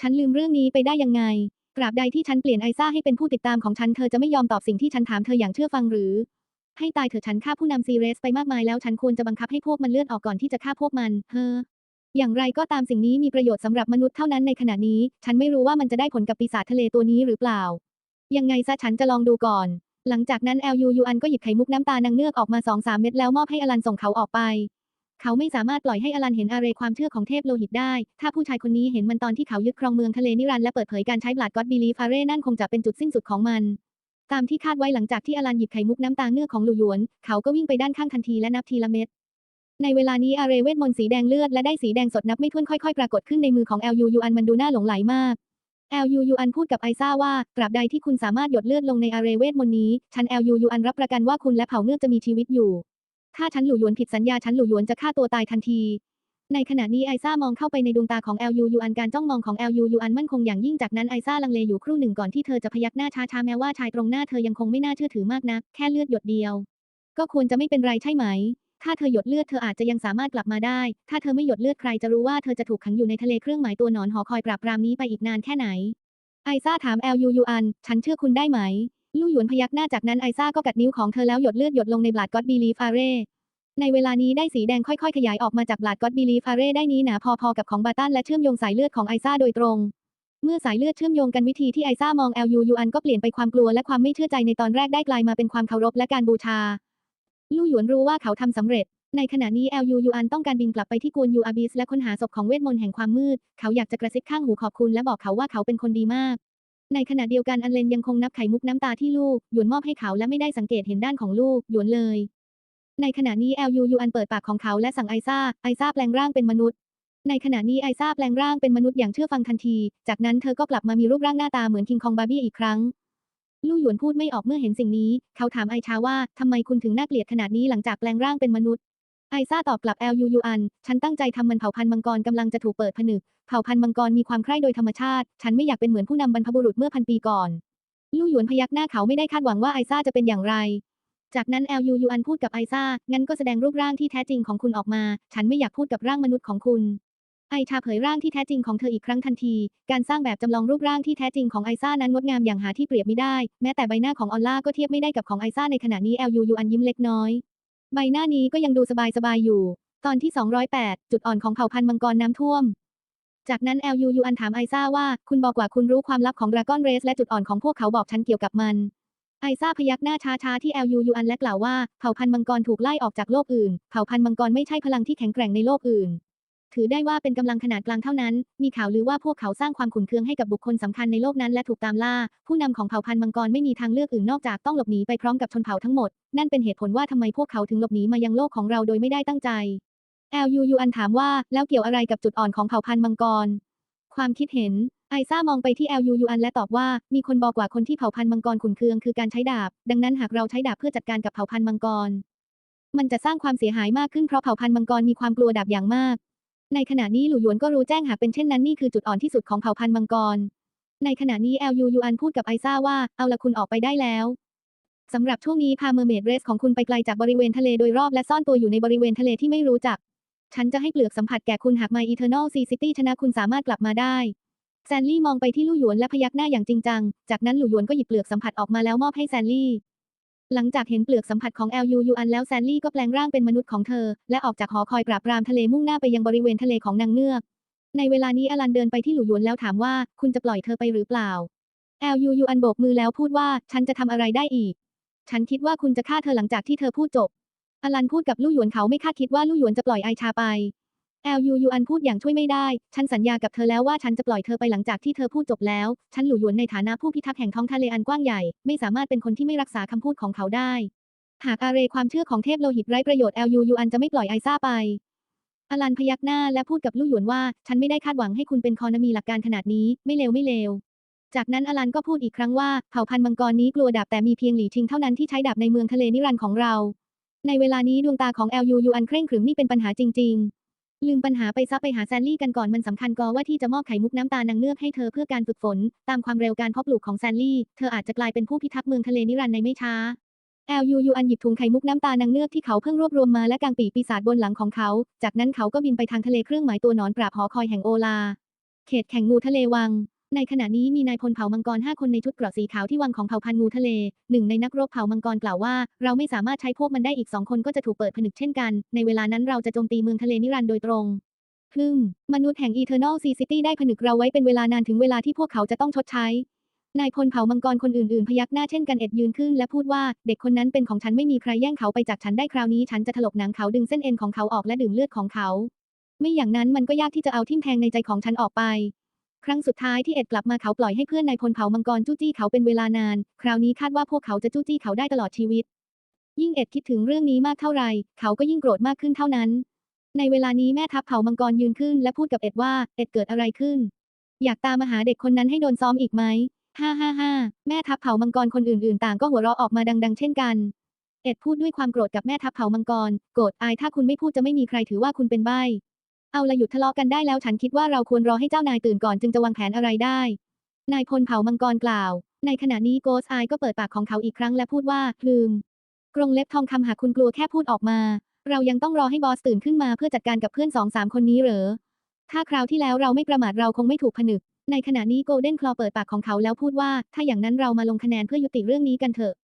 ฉันลืมเรื่องนี้ไปได้ยังไงตราบใดที่ฉันเปลี่ยนไอซ่าให้เป็นผู้ติดตามของฉันเธอจะไม่ยอมตอบสิ่งที่ฉันถามเธออย่างเชื่อฟังหรือ ให้ตายเถอะฉันฆ่าผู้นำซีเรสไปมากมายแล้วฉันควรจะบังคับให้พวกมันเลือดออกก่อนที่จะฆ่าพวกมัน เฮ้อ อย่างไรก็ตามสิ่งนี้มีประโยชน์สำหรับมนุษย์เท่านั้นในขณะนี้ ฉันไม่รู้ว่ามันจะได้ผลกับปีศาจทะเลตัวนี้หรือเปล่า ยังไงซะฉันจะลองดูก่อน หลังจากนั้น LU ยูยูอันก็หยิบไข่มุกน้ำตานางเงือกออกมาสองสามเม็ดแล้วมอบให้อลันส่งเขาออกไป เขาไม่สามารถปล่อยให้อลันเห็นอะไรความเชื่อของเทพโลหิตได้ ถ้าผู้ชายคนนี้เห็นมันตอนที่เขายึดครองเมืองทะเลนิรันดร์และเปิดเผยการใช้บลาดก็อดบีลีฟอาเร่นั่นคงจะเป็นจุดสิ้นสุดของมันตามที่คาดไว้หลังจากที่อลันหยิบไข่มุกน้ำตาเงือกของหลูหยวน เขาก็วิ่งไปด้านข้างทันทีและนับทีละเม็ด ในเวลานี้อาเรเวทมนต์สีแดงเลือดและได้สีแดงสดนับไม่ถ้วนค่อยๆ ปรากฏขึ้นในมือของ LU ยูยูอันมันดูน่าหลงไหลมาก LU ยูยูอันพูดกับไอซ่าว่าตราบใดที่คุณสามารถหยดเลือดลงในอาเรเวทมนต์นี้ ฉัน LU ยูยูอันรับประกันว่าคุณและเผ่าเงือกจะมีชีวิตอยู่ ถ้าฉันหลู่หยวนผิดสัญญาฉันหลู่หยวนจะฆ่าตัวตายทันที ในขณะนี้ไอซ่ามองเข้าไปในดวงตาของ LU ยูยูอันการจ้องมองของ LU ยูอันมั่นคงอย่างยิ่งจากนั้นไอซ่าลังเลอยู่ครู่หนึ่งก่อนที่เธอจะพยักหน้าช้าๆแม้ว่าชายตรงหน้าเธอยังคงไม่น่าเชื่อถือมากนักแค่เลือดหยดเดียว ก็ควรจะไม่เป็นไรใช่ไหม ถ้าเธอหยดเลือดเธออาจจะยังสามารถกลับมาได้ ถ้าเธอไม่หยดเลือดใครจะรู้ว่าเธอจะถูกขังอยู่ในทะเลเครื่องหมายตัวหนอนหอคอยปราบปรามนี้ไปอีกนานแค่ไหน ไอซ่าถาม LU ยูยูอัน ฉันเชื่อคุณได้ไหม ลู่หยวนพยักหน้าจากนั้นไอซ่าก็กัดนิ้วของเธอแล้วหยดเลือดหยดลงในบลาดก็อดบีลีฟาเร่ ในเวลานี้ได้สีแดงค่อยๆ ขยายออกมาจากบลาดก็อดบีลีฟาเร่ได้นี้หนาพอๆกับของบาตันและเชื่อมโยงสายเลือดของไอซ่าโดยตรงเมื่อสายเลือดเชื่อมโยงกันวิธีที่ไอซ่ามอง LU ยูอันก็เปลี่ยนไปความกลัวและความไม่เชื่อใจในตอนแรกได้กลายมาเป็นความเคารพและการบูชา ลู่หยวนรู้ว่าเขาทำสำเร็จ ในขณะนี้ LU ยูอันต้องการบินกลับไปที่กวนยูอาบิสและค้นหาศพของเวทมนต์แห่งความมืด เขาอยากจะกระซิบข้างหูขอบคุณและบอกเขาว่าเขาเป็นคนดีมาก ในขณะเดียวกันอันเลนยังคงนับไข่มุกน้ำตาที่ลูกหยวนมอบให้เขาและไม่ได้สังเกตเห็นด้านของลูกหยวนเลย ในขณะนี้ LU ยูอันเปิดปากของเขาและสั่งไอซ่าไอซ่าแปลงร่างเป็นมนุษย์ในขณะนี้ไอซ่าแปลงร่างเป็นมนุษย์อย่างเชื่อฟังทันที จากนั้นเธอก็กลับมามีรูปร่างหน้าตาเหมือนคิงคองบาร์บี้อีกครั้ง ลู่หยวนพูดไม่ออกเมื่อเห็นสิ่งนี้ เขาถามไอชาว่าทำไมคุณถึงน่าเกลียดขนาดนี้หลังจากแปลงร่างเป็นมนุษย์ ไอซ่าตอบกลับ LU ยูยูอัน ฉันตั้งใจทำมันเผ่าพันธุ์มังกรกำลังจะถูกเปิดผนึก เผ่าพันธุ์มังกรมีความใคร่โดยธรรมชาติ ฉันไม่อยากเป็นเหมือนผู้นำบรรพบุรุษเมื่อพันปีก่อน ลู่หยวนพยักหน้าเขาไม่ได้คาดหวังว่าไอซ่าจะเป็นอย่างไร จากนั้น LU ยูอันพูดกับไอซ่า งั้นก็แสดงรูปร่างที่แท้จริงของคุณออกมา ฉันไม่อยากพูดกับร่างมนุษย์ของคุณ ไอชาเผยร่างที่แท้จริงของเธออีกครั้งทันที การสร้างแบบจำลองรูปร่างที่แท้จริงของไอซ่านั้นงดงามอย่างหาที่เปรียบไม่ได้ แม้แต่ใบหน้าของออลล่าก็เทียบไม่ได้กับของไอซ่าในขณะนี้ LU ยูอันยิ้มเล็กน้อย ใบหน้านี้ก็ยังดูสบายๆอยู่ ตอนที่ 208 จุดอ่อนของเผ่าพันธุ์มังกรน้ำท่วม จากนั้น LU ยูอันถามไอซ่าว่าคุณบอกว่าคุณรู้ความลับของดราก้อนเรสและจุดอ่อนของพวกเขาบอกฉันเกี่ยวกับมันไอซ่าพยักหน้าช้าๆที่ LU ยูอันและกล่าวว่าเผ่าพันธุ์มังกรถูกไล่ออกจากโลกอื่น เผ่าพันธุ์มังกรไม่ใช่พลังที่แข็งแกร่งในโลกอื่น ถือได้ว่าเป็นกำลังขนาดกลางเท่านั้น มีข่าวลือว่าพวกเขาสร้างความขุ่นเคืองให้กับบุคคลสำคัญในโลกนั้นและถูกตามล่า ผู้นำของเผ่าพันธุ์มังกรไม่มีทางเลือกอื่นนอกจากต้องหลบหนีไปพร้อมกับชนเผ่าทั้งหมด นั่นเป็นเหตุผลว่าทำไมพวกเขาถึงหลบหนีมายังโลกของเราโดยไม่ได้ตั้งใจ LU ยูอันถามว่าแล้วเกี่ยวอะไรกับจุดอ่อนของเผ่าพันธุ์มังกร ความคิดเห็น ไอซ่ามองไปที่ LU ยูอันและตอบว่ามีคนบอกว่าคนที่เผ่าพันธุ์มังกรขุนเคืองคือการใช้ดาบ ดังนั้นหากเราใช้ดาบเพื่อจัดการกับเผ่าพันธุ์มังกร มันจะสร้างความเสียหายมากขึ้นเพราะเผ่าพันธุ์มังกรมีความกลัวดาบอย่างมาก ในขณะนี้หลู่หยวนก็รู้แจ้งหากเป็นเช่นนั้นนี่คือจุดอ่อนที่สุดของเผ่าพันธุ์มังกร ในขณะนี้ LU ยูยูอันพูดกับไอซ่าว่าเอาละคุณออกไปได้แล้วสำหรับช่วงนี้พาเมอร์เมดเรสของคุณไปไกลจากบริเวณทะเลโดยรอบและซ่อนตัวอยู่ในบริเวณทะเลที่ไม่รู้จัก ฉันจะให้เปลือกสัมผัสแก่คุณหาก My Eternal Sea City ชนะคุณสามารถกลับมาได้แซนลี่มองไปที่ลู่หยวนและพยักหน้าอย่างจริงจัง จากนั้นหลู่หยวนก็หยิบเปลือกสัมผัสออกมาแล้วมอบให้แซนลี่ หลังจากเห็นเปลือกสัมผัสของ LU ยูอันแล้วแซนลี่ก็แปลงร่างเป็นมนุษย์ของเธอ และออกจากหอคอยปราบปรามทะเลมุ่งหน้าไปยังบริเวณทะเลของนางเงือก ในเวลานี้อลันเดินไปที่หลู่หยวนแล้วถามว่า คุณจะปล่อยเธอไปหรือเปล่า LU ยูอันโบกมือแล้วพูดว่า ฉันจะทำอะไรได้อีก ฉันคิดว่าคุณจะฆ่าเธอหลังจากที่เธอพูดจบ อลันพูดกับลู่หยวนเขาไม่คาดคิดว่าลู่หยวนจะปล่อยไอชาไป LU ยูยูอันพูดอย่างช่วยไม่ได้ ฉันสัญญากับเธอแล้วว่าฉันจะปล่อยเธอไปหลังจากที่เธอพูดจบแล้ว ฉันหลู่หยวนในฐานะผู้พิทักษ์แห่งท้องทะเลอันกว้างใหญ่ ไม่สามารถเป็นคนที่ไม่รักษาคำพูดของเขาได้ หากอาเรความเชื่อของเทพโลหิตไร้ประโยชน์ LU ยูยูอันจะไม่ปล่อยไอซ่าไป อลันพยักหน้าและพูดกับลู่หยวนว่า ฉันไม่ได้คาดหวังให้คุณเป็นคอนมีหลักการขนาดนี้ ไม่เลวไม่เลว จากนั้นอลันก็พูดอีกครั้งว่าเผ่าพันธุ์มังกรนี้กลัวดาบแต่มีเพียงหลี่ชิงเท่านั้นที่ใช้ดาบในเมืองทะเลนิรันดร์ของเรา ในเวลานี้ดวงตาของ LU ยูอันเคร่งขรึมนี่เป็นปัญหาจริง ๆ ลืมปัญหาไปซะไปหาแซนลี่กันก่อนมันสำคัญกอว่าที่จะมอบไข่มุกน้ำตานางเงือกให้เธอเพื่อการฝึกฝน ตามความเร็วการเพาะปลูกของแซนลี่ เธออาจจะกลายเป็นผู้พิทักษ์เมืองทะเลนิรันดร์ในไม่ช้าแอลยูยูอันหยิบถุงไข่มุกน้ำตานางเงือกที่เขาเพิ่งรวบรวมมาและกางปีกปีศาจบนหลังของเขา จากนั้นเขาก็บินไปทางทะเลเครื่องหมายตัวหนอนปราบหอคอยแห่งโอลา เขตแข่งงูทะเลวัง ในขณะนี้มีนายพลเผ่ามังกร 5 คนในชุดเกราะสีขาวที่วังของเผ่าพันธุ์งูทะเล หนึ่งในนักรบเผ่ามังกรกล่าวว่า เราไม่สามารถใช้พวกมันได้อีกสองคนก็จะถูกเปิดผนึกเช่นกัน ในเวลานั้นเราจะโจมตีเมืองทะเลนิรันดร์โดยตรงพึ่มมนุษย์แห่ง Eternal Sea City ได้ผนึกเราไว้เป็นเวลานานถึงเวลาที่พวกเขาจะต้องชดใช้ นายพลเผ่ามังกรคนอื่นๆ พยักหน้าเช่นกันเอ็ดยืนขึ้นและพูดว่าเด็กคนนั้นเป็นของฉันไม่มีใครแย่งเขาไปจากฉันได้คราวนี้ฉันจะถลกหนังเขาดึงเส้นเอ็นของเขาออกและดื่มเลือดของเขา ไม่อย่างนั้นมันก็ยากที่จะเอาทิ่มแทงในใจของฉันออกไป ครั้งสุดท้ายที่เอ็ดกลับมาเขาปล่อยให้เพื่อนนายพลเผามังกรจู้จี้เขาเป็นเวลานาน คราวนี้คาดว่าพวกเขาจะจู้จี้เขาได้ตลอดชีวิต ยิ่งเอ็ดคิดถึงเรื่องนี้มากเท่าไหร่เขาก็ยิ่งโกรธมากขึ้นเท่านั้น ในเวลานี้แม่ทัพเผามังกรยืนขึ้น และพูดกับเอ็ดว่าเอ็ดเกิดอะไรขึ้น อยากตามมาหาเด็กคนนั้นให้โดนซ้อมอีกไหมฮ่าฮ่าฮ่าแม่ทัพเผามังกรคนอื่นๆ ต่างก็หัวเราะออกมาดัง ๆ เช่นกันเอ็ดพูดด้วยความโกรธกับแม่ทัพเผามังกร โกรธอายถ้าคุณไม่พูดจะไม่มีใครถือว่าคุณเป็นใบ เอาละหยุดทะเลาะกันได้แล้วฉันคิดว่าเราควรรอให้เจ้านายตื่นก่อนจึงจะวางแผนอะไรได้ นายพลเผ่ามังกรกล่าว ในขณะนี้โกสไอก็เปิดปากของเขาอีกครั้งและพูดว่าลืม กรงเล็บทองคำหากคุณกลัวแค่พูดออกมา เรายังต้องรอให้บอสตื่นขึ้นมาเพื่อจัดการกับเพื่อนสองสามคนนี้เหรอ ถ้าคราวที่แล้วเราไม่ประมาทเราคงไม่ถูกผนึก ในขณะนี้โกลเด้นคลอเปิดปากของเขาแล้วพูดว่า ถ้าอย่างนั้นเรามาลงคะแนนเพื่อยุติเรื่องนี้กันเถอะ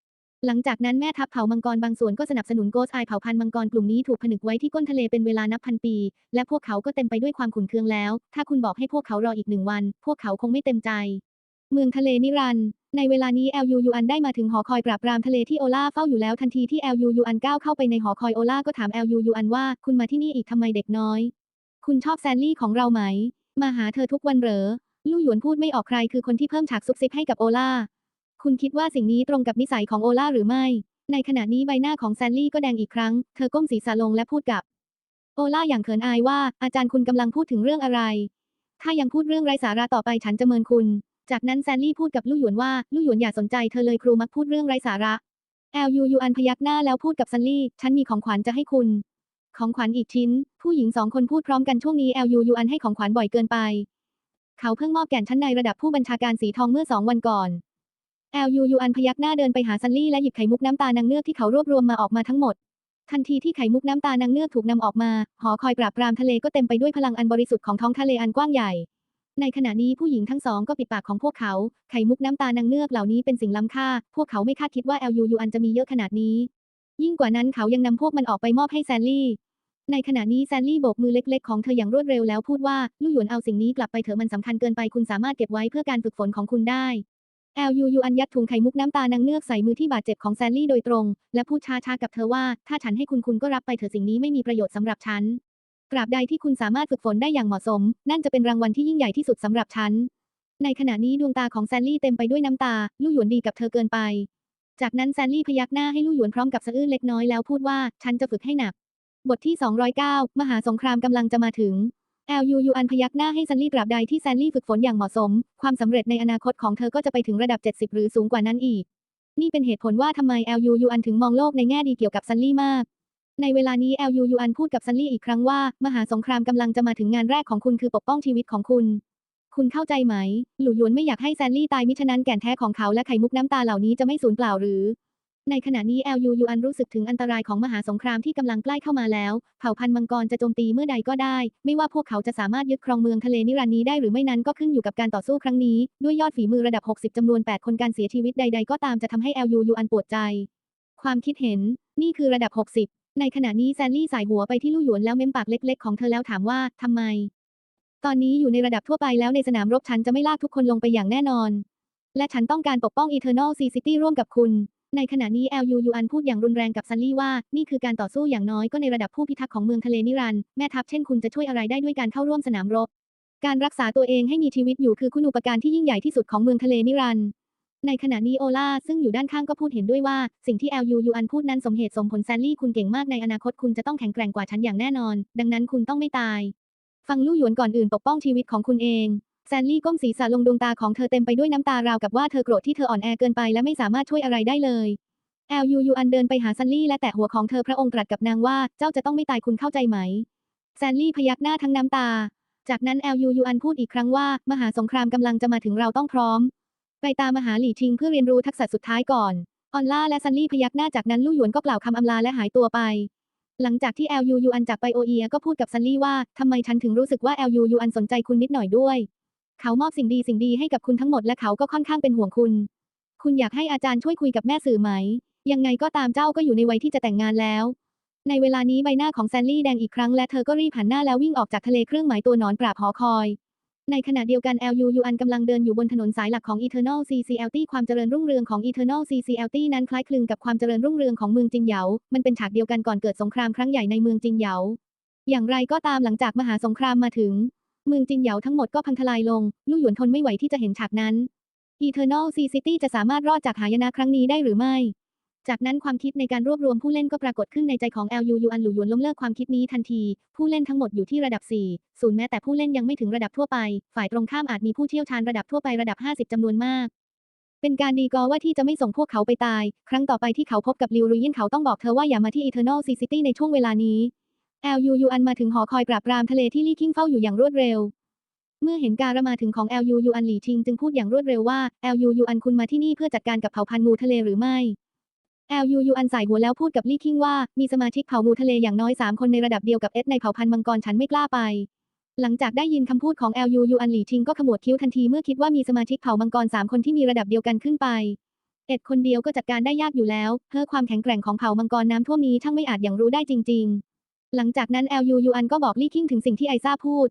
หลังจากนั้นแม่ทัพเผ่ามังกรบางส่วนก็สนับสนุนโกสไอเผ่าพันธุ์มังกรกลุ่มนี้ถูกผนึกไว้ที่ก้นทะเลเป็นเวลานับพันปี และพวกเขาก็เต็มไปด้วยความขุ่นเคืองแล้ว ถ้าคุณบอกให้พวกเขารออีกหนึ่งวัน พวกเขาคงไม่เต็มใจ เมืองทะเลนิรันด์ในเวลานี้ LU ยูอันได้มาถึงหอคอยปราบปรามทะเลที่โอล่าเฝ้าอยู่แล้วทันทีที่ LU ยูอันก้าวเข้าไปในหอคอยโอล่าก็ถาม LU ยูอันว่าคุณมาที่นี่อีกทำไมเด็กน้อย คุณชอบแซนลี่ของเราไหม มาหาเธอทุกวันเหรอ ลู่หยวนพูดไม่ออกใครคือคนที่เพิ่มฉากซุบซิบให้กับโอลา คุณคิดว่าสิ่งนี้ตรงกับนิสัยของโอล่าหรือไม่ ในขณะนี้ใบหน้าของแซนลี่ก็แดงอีกครั้ง เธอก้มศีรษะลงและพูดกับ โอล่าอย่างเขินอายว่า อาจารย์คุณกำลังพูดถึงเรื่องอะไร ถ้ายังพูดเรื่องไร้สาระต่อไปฉันจะเมินคุณ จากนั้นแซนลี่พูดกับลู่หยวนว่าลู่หยวนอย่าสนใจเธอเลยครูมักพูดเรื่องไร้สาระแอลยูยูอันพยักหน้าแล้วพูดกับซันลี่ ฉันมีของขวัญจะให้คุณ ของขวัญอีกชิ้น ผู้หญิงสองคนพูดพร้อมกันช่วงนี้แอลยูยูอันให้ของขวัญบ่อยเกินไป เขาเพิ่งมอบแก่นชั้นในระดับผู้บัญชาการสีทองเมื่อสองวันก่อน แอลยูยูอันพยักหน้าเดินไปหาซันลี่และหยิบไข่มุกน้ำตานางเงือกที่เขารวบรวมมาออกมาทั้งหมด ทันทีที่ไข่มุกน้ำตานางเงือกถูกนำออกมา หอคอยปราบปรามทะเลก็เต็มไปด้วยพลังอันบริสุทธิ์ของท้องทะเลอันกว้างใหญ่ ในขณะนี้ผู้หญิงทั้งสองก็ปิดปากของพวกเขา ไข่มุกน้ำตานางเงือกเหล่านี้เป็นสิ่งล้ำค่า พวกเขาไม่คาดคิดว่า LU ยูอันจะมีเยอะขนาดนี้ ยิ่งกว่านั้นเขายังนำพวกมันออกไปมอบให้แซนลี่ ในขณะนี้แซนลี่โบกมือเล็ก ๆ ของเธออย่างรวดเร็วแล้วพูดว่าลู่หยวนเอาสิ่งนี้กลับไปเถอะมันสำคัญเกินไปคุณสามารถเก็บไว้เพื่อการฝึกฝนของคุณได้ LU ยูยูอันยัดถุงไข่มุกน้ำตานางเงือกใส่มือที่บาดเจ็บของแซนลี่โดยตรง และพูดช้าๆกับเธอว่า ถ้าฉันให้คุณคุณก็รับไปเถอะสิ่งนี้ไม่มีประโยชน์สำหรับฉันตราบใดที่คุณสามารถฝึกฝนได้อย่างเหมาะสม นั่นจะเป็นรางวัลที่ยิ่งใหญ่ที่สุดสำหรับฉัน ในขณะนี้ดวงตาของแซนลี่เต็มไปด้วยน้ำตา ลู่หยวนดีกับเธอเกินไป จากนั้นแซนลี่พยักหน้าให้ลู่หยวนพร้อมกับสะอื้นเล็กน้อยแล้วพูดว่า ฉันจะฝึกให้หนัก บทที่ 209 มหาสงครามกำลังจะมาถึง LU ยูอันพยักหน้าให้แซนลี่ตราบใดที่แซนลี่ฝึกฝนอย่างเหมาะสม ความสำเร็จในอนาคตของเธอก็จะไปถึงระดับ 70 หรือสูงกว่านั้นอีก นี่เป็นเหตุผลว่าทำไม LU ยูอันถึงมองโลกในแง่ดีเกี่ยวกับซันลี่มาก ในเวลานี้ LU ยูอันพูดกับซันลี่อีกครั้งว่า มหาสงครามกำลังจะมาถึงงานแรกของคุณคือปกป้องชีวิตของคุณ คุณเข้าใจไหม หลู่หยวนไม่อยากให้แซนลี่ตายมิฉะนั้นแก่นแท้ของเขาและไข่มุกน้ำตาเหล่านี้จะไม่สูญเปล่าหรือ ในขณะนี้ LU ยูอันรู้สึกถึงอันตรายของมหาสงครามที่กำลังใกล้เข้ามาแล้ว เผ่าพันธุ์มังกรจะโจมตีเมื่อใดก็ได้ ไม่ว่าพวกเขาจะสามารถยึดครองเมืองทะเลนิรันดร์นี้ได้หรือไม่นั้นก็ขึ้นอยู่กับการต่อสู้ครั้งนี้ ด้วยยอดฝีมือระดับ 60จำนวน 8 คนการเสียชีวิตใด ๆ ก็ตามจะทำให้ LU ยูอันปวดใจ ความคิดเห็น นี่คือระดับ 60 ในขณะนี้แซนลี่สายหัวไปที่ลู่หยวนแล้วเม้มปากเล็ก ๆ ของเธอแล้วถามว่าทำไม ตอนนี้อยู่ในระดับทั่วไปแล้วในสนามรบฉันจะไม่ลากทุกคนลงไปอย่างแน่นอน และฉันต้องการปกป้อง Eternal City ร่วมกับคุณ ในขณะนี้ LU ยูยูอันพูดอย่างรุนแรงกับซันลี่ว่า นี่คือการต่อสู้อย่างน้อยก็ในระดับผู้พิทักษ์ของเมืองทะเลนิรันด์แม่ทัพเช่นคุณจะช่วยอะไรได้ด้วยการเข้าร่วมสนามรบ การรักษาตัวเองให้มีชีวิตอยู่คือคุณูปการที่ยิ่งใหญ่ที่สุดของเมืองทะเลนิรันด์ในขณะนี้โอล่าซึ่งอยู่ด้านข้างก็พูดเห็นด้วยว่า สิ่งที่ LU ยูอันพูดนั้นสมเหตุสมผลแซนลี่คุณเก่งมากในอนาคตคุณจะต้องแข็งแกร่งกว่าฉันอย่างแน่นอน ดังนั้นคุณต้องไม่ตาย ฟังลู่หยวนก่อนอื่นปกป้องชีวิตของคุณเอง แซนลี่ก้มศีรษะลงดวงตาของเธอเต็มไปด้วยน้ำตาราวกับว่าเธอโกรธที่เธออ่อนแอเกินไปและไม่สามารถช่วยอะไรได้เลย LU ยูยูอันเดินไปหาซันลี่และแตะหัวของเธอพระองค์ตรัสกับนางว่าเจ้าจะต้องไม่ตายคุณเข้าใจไหมแซนลี่พยักหน้าทั้งน้ำตา จากนั้น LU ยูยูอันพูดอีกครั้งว่า มหาสงครามกำลังจะมาถึงเราต้องพร้อม ไปตามมหาหลี่ชิงเพื่อเรียนรู้ทักษะสุดท้ายก่อนออนล่าและซันลี่พยักหน้าจากนั้นลู่หยวนก็กล่าวคำอำลาและหายตัวไป หลังจากที่ LU ยูยูอันจากไปโอเอียก็พูดกับซันลี่ว่าทำไมฉันถึงรู้สึกว่า LU ยูอันสนใจคุณนิดหน่อยด้วย เขามอบสิ่งดีสิ่งดีให้กับคุณทั้งหมดและเขาก็ค่อนข้างเป็นห่วงคุณ คุณอยากให้อาจารย์ช่วยคุยกับแม่สื่อไหม ยังไงก็ตามเจ้าก็อยู่ในวัยที่จะแต่งงานแล้ว ในเวลานี้ใบหน้าของแซนลี่แดงอีกครั้งและเธอก็รีบหันหน้าแล้ววิ่งออกจากทะเลเครื่องหมายตัวหนอนปราบหอคอย ในขณะเดียวกัน LU ยูอันกำลังเดินอยู่บนถนนสายหลักของ Eternal CCLT ความเจริญรุ่งเรืองของ Eternal CCLT นั้นคล้ายคลึงกับความเจริญรุ่งเรืองของเมืองจิงเหยา มันเป็นฉากเดียวกันก่อนเกิดสงครามครั้งใหญ่ในเมืองจิงเหยา อย่างไรก็ตามหลังจากมหาสงครามมาถึง เมืองจิงเหยาทั้งหมดก็พังทลายลง ลู่หยวนทนไม่ไหวที่จะเห็นฉากนั้น Eternal Sea City จะสามารถรอดจากหายนะครั้งนี้ได้หรือไม่ จากนั้นความคิดในการรวบรวมผู้เล่นก็ปรากฏขึ้นในใจของ LU ยูอันหลู่หยวนล้มเลิกความคิดนี้ทันที ผู้เล่นทั้งหมดอยู่ที่ระดับ 4 ศูนย์แม้แต่ผู้เล่นยังไม่ถึงระดับทั่วไป ฝ่ายตรงข้ามอาจมีผู้เชี่ยวชาญระดับทั่วไประดับ 50จำนวนมากเป็นการดีกอว่าที่จะไม่ส่งพวกเขาไปตาย ครั้งต่อไปที่เขาพบกับลิวรุยินเขาต้องบอกเธอว่าอย่ามาที่ Eternal Sea City ในช่วงเวลานี้ LU ยูยูอันมาถึงหอคอยปราบปรามทะเลที่ลี่คิงเฝ้าอยู่อย่างรวดเร็ว เมื่อเห็นการมาถึงของ LU ยูยูอันหลี่ชิงจึงพูดอย่างรวดเร็วว่า LU ยูยูอันคุณมาที่นี่เพื่อจัดการกับเผ่าพันธุ์งูทะเลหรือไม่ LU ยูยูอันใส่หัวแล้วพูดกับลี่คิงว่ามีสมาชิกเผ่างูทะเลอย่างน้อยสามคนในระดับเดียวกับเอสในเผ่าพันธุ์มังกรฉันไม่กล้าไป หลังจากได้ยินคำพูดของ LU ยูยูอันหลี่ชิงก็ขมวดคิ้วทันทีเมื่อคิดว่ามีสมาชิกเผ่ามังกรสามคนที่มีระดับเดียวกันขึ้นไปเอ็ดคนเดียวก็จัดการได้ยากอยู่แล้วเพื่อความแข็งแกร่งของเผ่ามังกรน้ำท่วมนี้ช่างไม่อาจอย่างรู้ได้จริง ๆ หลังจากนั้น LU ยูยูอันก็บอกลี่คิงถึงสิ่งที่ไอซ่าพูด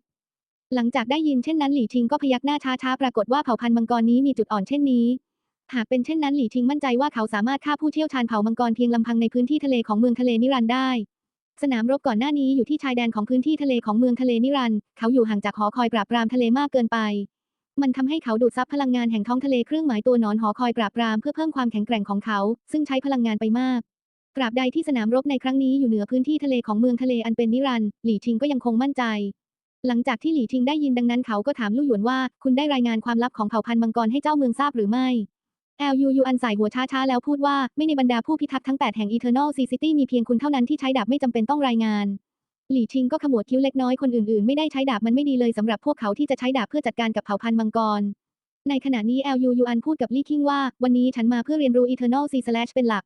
หลังจากได้ยินเช่นนั้นหลี่ชิงก็พยักหน้าช้าๆปรากฏว่าเผ่าพันธุ์มังกรนี้มีจุดอ่อนเช่นนี้ หากเป็นเช่นนั้นหลี่ชิงมั่นใจว่าเขาสามารถฆ่าผู้เชี่ยวชาญเผ่ามังกรเพียงลำพังในพื้นที่ทะเลของเมืองทะเลนิรันดร์ได้ สนามรบก่อนหน้านี้อยู่ที่ชายแดนของพื้นที่ทะเลของเมืองทะเลนิรันดร์เขาอยู่ห่างจากหอคอยปราบปรามทะเลมากเกินไป มันทำให้เขาดูดซับพลังงานแห่งท้องทะเลเครื่องหมายตัวหนอนหอคอยปราบปรามเพื่อเพิ่มความแข็งแกร่งของเขา ซึ่งใช้พลังงานไปมาก ตราบใดที่สนามรบในครั้งนี้อยู่เหนือพื้นที่ทะเลของเมืองทะเลอันเป็นนิรันดร์หลี่ชิงก็ยังคงมั่นใจ หลังจากที่หลี่ชิงได้ยินดังนั้นเขาก็ถามลู่หยวนว่า คุณได้รายงานความลับของเผ่าพันธุ์มังกรให้เจ้าเมืองทราบหรือไม่ LU ยูยูอันใส่หัวช้าๆแล้วพูดว่าไม่ในบรรดาผู้พิทักษ์ทั้ง 8 แห่ง Eternal Sea City มีเพียงคุณเท่านั้นที่ใช้ดาบไม่จำเป็นต้องรายงาน หลี่ชิงก็ขมวดคิ้วเล็กน้อยคนอื่นๆ ไม่ได้ใช้ดาบมันไม่ดีเลยสำหรับพวกเขาที่จะใช้ดาบเพื่อจัดการกับเผ่าพันธุ์มังกร ในขณะนี้ LU ยูอันพูดกับลี่คิงว่า วันนี้ฉันมาเพื่อเรียนรู้ Eternal Sea Slash เป็นหลัก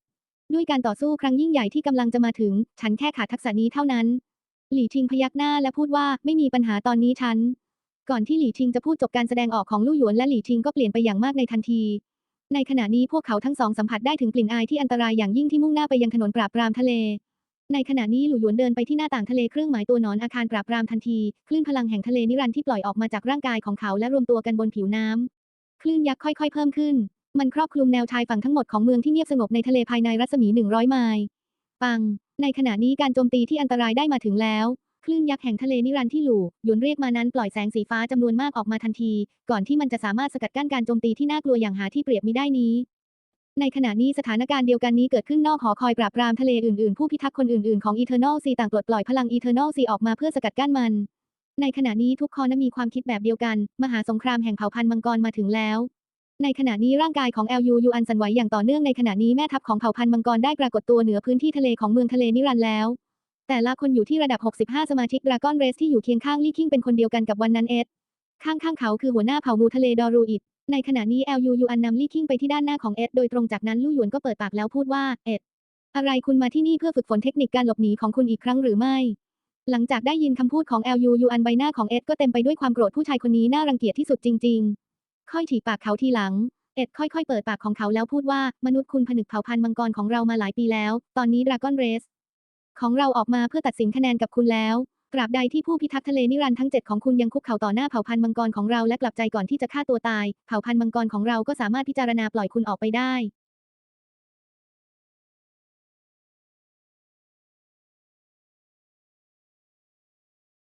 ด้วยการต่อสู้ครั้งยิ่งใหญ่ที่กำลังจะมาถึง ฉันแค่ขาดทักษะนี้เท่านั้น หลี่ชิงพยักหน้าและพูดว่าไม่มีปัญหาตอนนี้ฉัน ก่อนที่หลี่ชิงจะพูดจบการแสดงออกของลู่หยวนและหลี่ชิงก็เปลี่ยนไปอย่างมากในทันที ในขณะนี้พวกเขาทั้งสองสัมผัสได้ถึงกลิ่นอายที่อันตรายอย่างยิ่งที่มุ่งหน้าไปยังถนนปราบปรามทะเล ในขณะนี้หลู่หยวนเดินไปที่หน้าต่างทะเลเครื่องหมายตัวหนอนอาคารปราบปรามทันที คลื่นพลังแห่งทะเลนิรันดร์ที่ปล่อยออกมาจากร่างกายของเขาและรวมตัวกันบนผิวน้ำคลื่นยักษ์ค่อย ๆ เพิ่มขึ้น มันครอบคลุมแนวชายฝั่งทั้งหมดของเมืองที่เงียบสงบในทะเลภายในรัศมี 100 ไมล์ ปัง ในขณะนี้การโจมตีที่อันตรายได้มาถึงแล้ว คลื่นยักษ์แห่งทะเลนิรันดร์ที่หลู่หยนเรียกมานั้นปล่อยแสงสีฟ้าจำนวนมากออกมาทันที ก่อนที่มันจะสามารถสกัดกั้นการโจมตีที่น่ากลัวอย่างหาที่เปรียบมิได้นี้ ในขณะนี้สถานการณ์เดียวกันนี้เกิดขึ้นนอกหอคอยปราบปรามทะเลอื่นๆ ผู้พิทักษ์คนอื่นๆของ Eternal Sea ต่างปลดปล่อยพลัง Eternal Sea ออกมาเพื่อสกัดกั้นมัน ในขณะนี้ทุกคนนั้นมีความคิดแบบเดียวกัน มหาสงครามแห่งเผ่าพันธุ์มังกรมาถึงแล้ว ในขณะนี้ร่างกายของ LU ยูอันสั่นไหวอย่างต่อเนื่องในขณะนี้แม่ทัพของเผ่าพันธุ์มังกรได้ปรากฏตัวเหนือพื้นที่ทะเลของเมืองทะเลนิรันดร์แล้ว แต่ละคนอยู่ที่ระดับ 65 สมาชิกดราก้อนเรสที่อยู่เคียงข้างลี่คิงเป็นคนเดียวกันกับวันนั้นเอ็ดข้างๆเขาคือหัวหน้าเผ่างูทะเลดอรูอิดในขณะนี้ LU ยูอันนำลี่คิงไปที่ด้านหน้าของเอ็ดโดยตรงจากนั้นลู่หยวนก็เปิดปากแล้วพูดว่าเอ็ดอะไรคุณมาที่นี่เพื่อฝึกฝนเทคนิคการหลบหนีของคุณอีกครั้งหรือไม่ หลังจากได้ยินคำพูดของ LU ยูอันใบหน้าของเอ็ดก็เต็มไปด้วยความโกรธผู้ชายคนนี้น่ารังเกียจที่สุดจริง ๆ ค่อยถีบปากเขาทีหลัง เอ็ดค่อยๆ เปิดปากของเขาแล้วพูดว่า มนุษย์คุณผนึกเผ่าพันธุ์มังกรของเรามาหลายปีแล้ว ตอนนี้ดราก้อนเรส ของเราออกมาเพื่อตัดสินคะแนนกับคุณแล้วตราบใดที่ผู้พิทักษ์ทะเลนิรันดร์ทั้งเจ็ดของคุณยังคุกเข่าต่อหน้าเผ่าพันธุ์มังกรของเราและกลับใจก่อนที่จะฆ่าตัวตาย เผ่าพันธุ์มังกรของเราก็สามารถพิจารณาปล่อยคุณออกไปได้